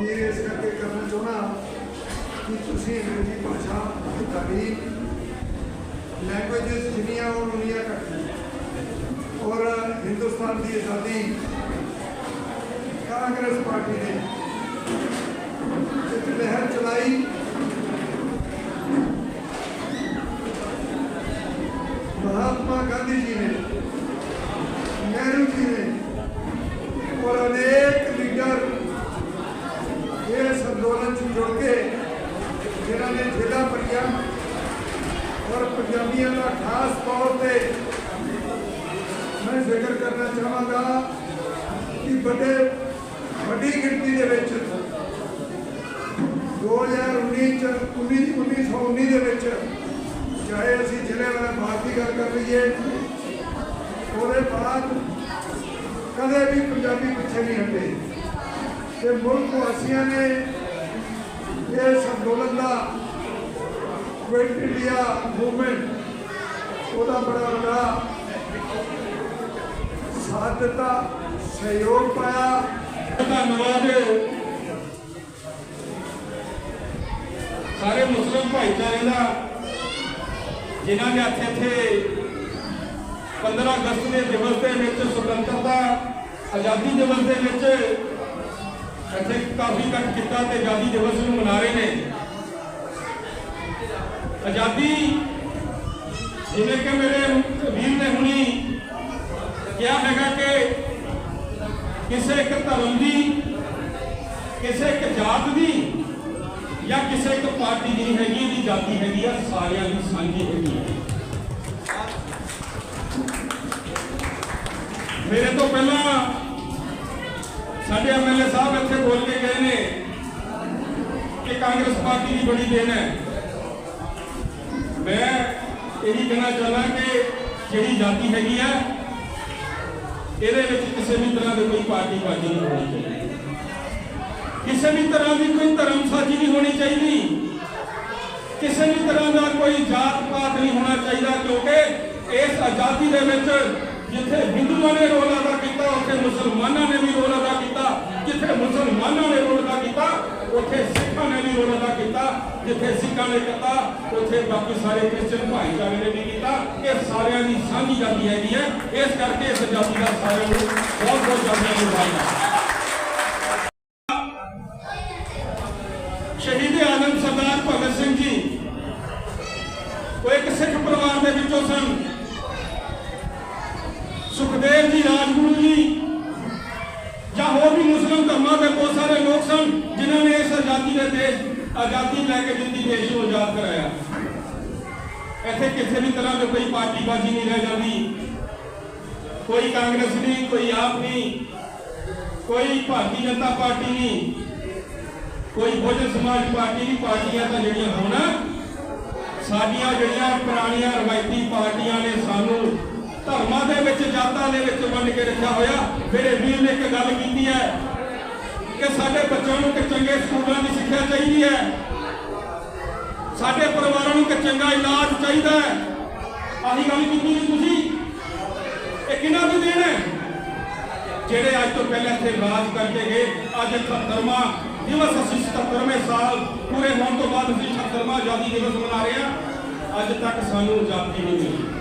Appeal ਇਸ ਕਰਕੇ ਕਰਨਾ ਚਾਹੁੰਦਾ ਕਿ ਤੁਸੀਂ ਅੰਗਰੇਜ਼ੀ ਭਾਸ਼ਾ ਤੁਹਾਡੀ ਲੈਂਗੁਏਜਸ ਜਿੰਨੀਆਂ ਉਹ ਉਨੀਆਂ ਘੱਟ ਔਰ ਹਿੰਦੁਸਤਾਨ ਦੀ ਆਜ਼ਾਦੀ ਕਾਂਗਰਸ ਪਾਰਟੀ ਨੇ ਇੱਕ ਲਹਿਰ ਚਲਾਈ ਮਹਾਤਮਾ ਗਾਂਧੀ ਜੀ ਨੇ ਨਹਿਰੂ ਜੀ ਨੇ ਔਰ ਅਨੇਕ ਲੀਡਰ ਇਸ ਅੰਦੋਲਨ ਚ ਜੁੜ ਕੇ ਜਿਨ੍ਹਾਂ ਨੇ ਜ਼ਿਲ੍ਹਾ ਪੜੀਆਂ ਔਰ ਪੰਜਾਬੀਆਂ ਦਾ ਖਾਸ ਤੌਰ ਤੇ ਮੈਂ ਜ਼ਿਕਰ ਕਰਨਾ ਚਾਹਾਂਗਾ ਕਿ ਵੱਡੇ, ਵੱਡੀ ਗਿਣਤੀ ਦੇ ਵਿੱਚ 2019 ਚ 19 1919 ਦੇ ਵਿੱਚ ਚਾਹੇ ਅਸੀਂ ਜ਼ਿਲ੍ਹੇ ਵਾਲਾ ਬਾਤ ਦੀ ਗੱਲ ਕਰ ਲਈਏ, ਉਹਦੇ ਬਾਅਦ ਕਦੇ ਵੀ ਪੰਜਾਬੀ ਪਿੱਛੇ ਨਹੀਂ ਹਟੇ। ਤੇ ਮੁਲਕ ਵਾਸੀਆਂ ਨੇ ਇਸ ਅੰਦੋਲਨ ਦਾ ਕੁਇਟ ਇੰਡੀਆ ਮੂਵਮੈਂਟ ਉਹਦਾ ਬੜਾ ਵੱਡਾ ਸਾਥ ਦਿੱਤਾ, ਸਹਿਯੋਗ ਪਾਇਆ। ਧੰਨਵਾਦ ਸਾਰੇ ਮੁਸਲਮ ਭਾਈਚਾਰੇ ਦਾ, ਜਿਨ੍ਹਾਂ ਨੇ ਇੱਥੇ ਇੱਥੇ 15 ਅਗਸਤ ਦੇ ਦਿਵਸ ਦੇ ਵਿੱਚ ਸੁਤੰਤਰਤਾ, ਆਜ਼ਾਦੀ ਦਿਵਸ ਦੇ ਵਿੱਚ ਇੱਥੇ ਕਾਫੀ ਇਕੱਠ ਕੀਤਾ ਤੇ ਆਜ਼ਾਦੀ ਦਿਵਸ ਨੂੰ ਮਨਾ ਰਹੇ ਨੇ। ਆਜ਼ਾਦੀ ਜਿਵੇਂ ਕਿ ਮੇਰੇ ਵੀਰ ਨੇ ਹੁਣੀ ਕਿਹਾ ਹੈਗਾ ਕਿ ਕਿਸੇ ਇੱਕ ਧਰਮ ਦੀ ਕਿਸੇ ਇੱਕ ਜਾਤ ਦੀ ਜਾਂ ਕਿਸੇ ਇੱਕ ਪਾਰਟੀ ਦੀ ਨਹੀਂ ਹੈਗੀ ਇਹਦੀ ਜਾਤੀ ਹੈਗੀ ਆ ਸਾਰਿਆਂ ਦੀ ਸਾਂਝੀ ਹੈਗੀ ਹੈ ਮੇਰੇ ਤੋਂ ਪਹਿਲਾਂ ਸਾਡੇ ਐਮਐਲਏ ਸਾਹਿਬ ਇੱਥੇ ਬੋਲ ਕੇ ਗਏ ਨੇ ਕਿ ਕਾਂਗਰਸ ਪਾਰਟੀ ਦੀ ਬੜੀ ਦੇਣ ਹੈ ਮੈਂ ਇਹੀ ਕਹਿਣਾ ਚਾਹੁੰਦਾ ਕਿ ਜਿਹੜੀ ਜਾਤੀ ਹੈਗੀ ਆ, ਇਹਦੇ ਵਿੱਚ ਕਿਸੇ ਵੀ ਤਰ੍ਹਾਂ ਦੀ ਕੋਈ ਪਾਰਟੀ ਬਾਜੀ ਨਹੀਂ ਹੋਣੀ ਚਾਹੀਦੀ। ਕਿਸੇ ਵੀ ਤਰ੍ਹਾਂ ਦੀ ਕੋਈ ਧਰਮ ਸਾਜੀ ਨਹੀਂ ਹੋਣੀ ਚਾਹੀਦੀ। ਕਿਸੇ ਵੀ ਤਰ੍ਹਾਂ ਦਾ ਕੋਈ ਜਾਤ ਪਾਤ ਨਹੀਂ ਹੋਣਾ ਚਾਹੀਦਾ ਕਿਉਂਕਿ ਇਸ ਆਜ਼ਾਦੀ ਦੇ ਵਿੱਚ ਜਿੱਥੇ ਹਿੰਦੂਆਂ ਨੇ ਰੋਲ ਅਦਾ ਕੀਤਾ, ਉੱਥੇ ਮੁਸਲਮਾਨਾਂ ਨੇ ਵੀ ਰੋਲ ਅਦਾ ਕੀਤਾ, ਜਿੱਥੇ ਮੁਸਲਮਾਨਾਂ ਨੇ ਰੋਲ ਅਦਾ ਕੀਤਾ, ਉੱਥੇ ਸਿੱਖਾਂ ਨੇ ਵੀ ਰੋਲ ਅਦਾ ਕੀਤਾ ਜਿੱਥੇ ਸਿੱਖਾਂ ਨੇ ਕੀਤਾ, ਉੱਥੇ ਬਾਕੀ ਸਾਰੇ ਕ੍ਰਿਸਚਨ ਭਾਈਚਾਰੇ ਨੇ ਵੀ ਕੀਤਾ। ਇਹ ਸਾਰਿਆਂ ਦੀ ਸਾਂਝੀ ਜਾਤੀ ਹੈਗੀ ਹੈ। ਇਸ ਕਰਕੇ ਇਸ ਜਾਤੀ ਦਾ ਸਾਰਿਆਂ ਨੂੰ ਬਹੁਤ ਬਹੁਤ ਜਾਤੀਆਂ ਨੂੰ ਸ਼ਹੀਦ ਆਲਮ ਸਰਦਾਰ ਭਗਤ ਸਿੰਘ ਜੀ, ਉਹ ਇੱਕ ਸਿੱਖ ਪਰਿਵਾਰ ਦੇ ਵਿੱਚੋਂ ਸਨ। ਸੁਖਦੇਵ ਜੀ, ਰਾਜਗੁਰੂ ਜੀ, ਜਾਂ ਹੋਰ ਵੀ ਮੁਸਲਮ ਧਰਮਾਂ ਦੇ ਬਹੁਤ ਸਾਰੇ ਲੋਕ ਸਨ ਜਿਨ੍ਹਾਂ ਨੇ ਇਸ ਆਜ਼ਾਦੀ ਦੇ ਦੇਸ਼ ਆਜ਼ਾਦੀ ਲੈ ਕੇ ਦਿੱਤੀ ਦੇਸ਼ ਨੂੰ ਆਜ਼ਾਦ ਕਰਾਇਆ। ਇੱਥੇ ਕਿਸੇ ਵੀ ਤਰ੍ਹਾਂ ਦੀ ਕੋਈ ਪਾਰਟੀ ਬਾਜੀ ਨਹੀਂ ਰਹਿ ਜਾਂਦੀ। ਕੋਈ ਕਾਂਗਰਸ ਨਹੀਂ, ਕੋਈ ਆਪ ਨਹੀਂ, ਕੋਈ ਭਾਰਤੀ ਜਨਤਾ ਪਾਰਟੀ ਨਹੀਂ, ਕੋਈ ਬਹੁਜਨ ਸਮਾਜ ਪਾਰਟੀ ਦੀ ਪਾਰਟੀਆਂ ਤਾਂ ਜਿਹੜੀਆਂ ਹੁਣ ਸਾਡੀਆਂ ਜਿਹੜੀਆਂ ਪੁਰਾਣੀਆਂ ਰਵਾਇਤੀ ਪਾਰਟੀਆਂ ਨੇ ਸਾਨੂੰ ਧਰਮਾਂ ਦੇ ਵਿੱਚ, ਜਾਤਾਂ ਦੇ ਵਿੱਚ ਵੰਡ ਕੇ ਰੱਖਿਆ ਹੋਇਆ। ਮੇਰੇ ਵੀਰ ਨੇ ਇੱਕ ਗੱਲ ਕੀਤੀ ਹੈ ਕਿ ਸਾਡੇ ਬੱਚਿਆਂ ਨੂੰ ਚਾਹੀਦੀ ਹੈ। ਸਾਡੇ ਪਰਿਵਾਰਾਂ ਨੂੰ ਇੱਕ ਚੰਗਾ ਇਲਾਜ ਚਾਹੀਦਾ ਹੈ। ਆਹੀ ਗੱਲ ਕੀਤੀ ਜੀ ਤੁਸੀਂ। ਇਹ ਕਿਹਨਾਂ ਦੀ ਦੇਣ ਜਿਹੜੇ ਅੱਜ ਤੋਂ ਪਹਿਲਾਂ ਇੱਥੇ ਰਾਜ ਕਰਕੇ ਗਏ, ਅੱਜ 77ਵਾਂ ਦਿਵਸ ਅਸੀਂ 77ਵੇਂ ਸਾਲ ਪੂਰੇ ਹੋਣ ਤੋਂ ਬਾਅਦ ਅਸੀਂ 77ਵਾਂ ਆਜ਼ਾਦੀ ਦਿਵਸ ਮਨਾ ਰਹੇ ਹਾਂ। ਅੱਜ ਤੱਕ ਸਾਨੂੰ ਆਜ਼ਾਦੀ ਨਹੀਂ ਮਿਲੀ।